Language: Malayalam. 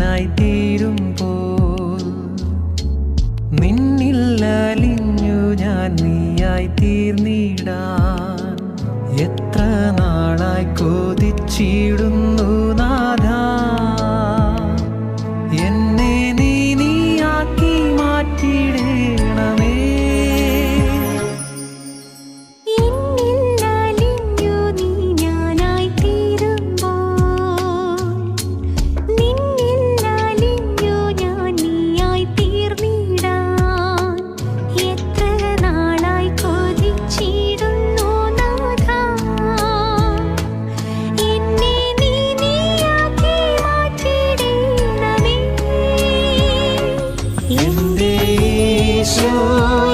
ഞാനായി തീരുമ്പോൾ നിന്നില്ലലിഞ്ഞു ഞാൻ നീയായി തീർന്നിടാൻ എത്ര നാളായി കൊതിച്ചിടുന്നു നാ. Jesus.